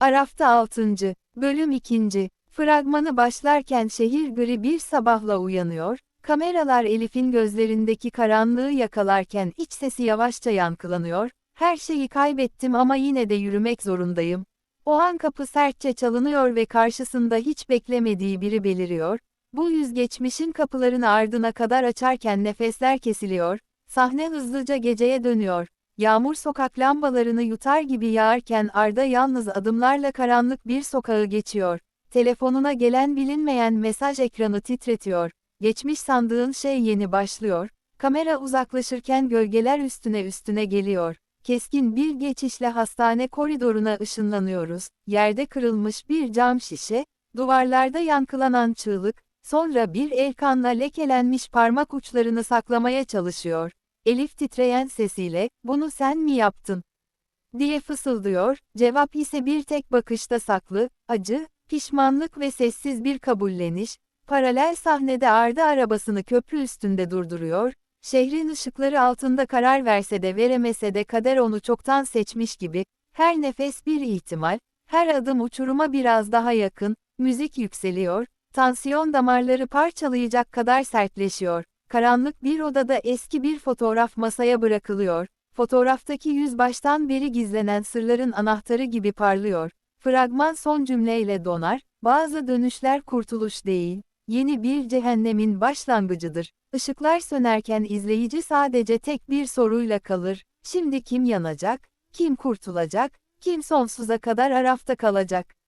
Arafta 6. Bölüm 2. Fragmanı başlarken şehir gri bir sabahla uyanıyor, kameralar Elif'in gözlerindeki karanlığı yakalarken iç sesi yavaşça yankılanıyor, her şeyi kaybettim ama yine de yürümek zorundayım. O an kapı sertçe çalınıyor ve karşısında hiç beklemediği biri beliriyor, bu yüz geçmişin kapılarını ardına kadar açarken nefesler kesiliyor, sahne hızlıca geceye dönüyor. Yağmur sokak lambalarını yutar gibi yağarken Arda yalnız adımlarla karanlık bir sokağı geçiyor. Telefonuna gelen bilinmeyen mesaj ekranı titretiyor. Geçmiş sandığın şey yeni başlıyor. Kamera uzaklaşırken gölgeler üstüne üstüne geliyor. Keskin bir geçişle hastane koridoruna ışınlanıyoruz. Yerde kırılmış bir cam şişe, duvarlarda yankılanan çığlık, sonra bir el kanla lekelenmiş parmak uçlarını saklamaya çalışıyor. Elif titreyen sesiyle, bunu sen mi yaptın? diye fısıldıyor, cevap ise bir tek bakışta saklı, acı, pişmanlık ve sessiz bir kabulleniş, paralel sahnede Arda arabasını köprü üstünde durduruyor, şehrin ışıkları altında karar verse de veremese de kader onu çoktan seçmiş gibi, her nefes bir ihtimal, her adım uçuruma biraz daha yakın, müzik yükseliyor, tansiyon damarları parçalayacak kadar sertleşiyor. Karanlık bir odada eski bir fotoğraf masaya bırakılıyor. Fotoğraftaki yüz baştan beri gizlenen sırların anahtarı gibi parlıyor. Fragman son cümleyle donar, bazı dönüşler kurtuluş değil, yeni bir cehennemin başlangıcıdır. Işıklar sönerken izleyici sadece tek bir soruyla kalır. Şimdi kim yanacak, kim kurtulacak, kim sonsuza kadar arafta kalacak?